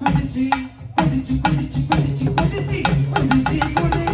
படிச்சு படிச்சு படிச்சு படிச்சு படிச்சு படிச்சு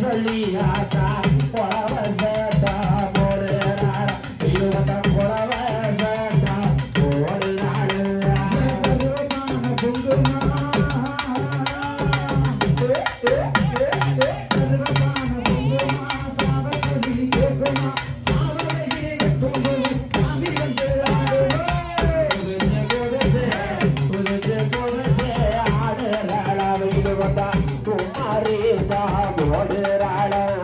சொல்லி ஆத்தா சாமி ஒஜராள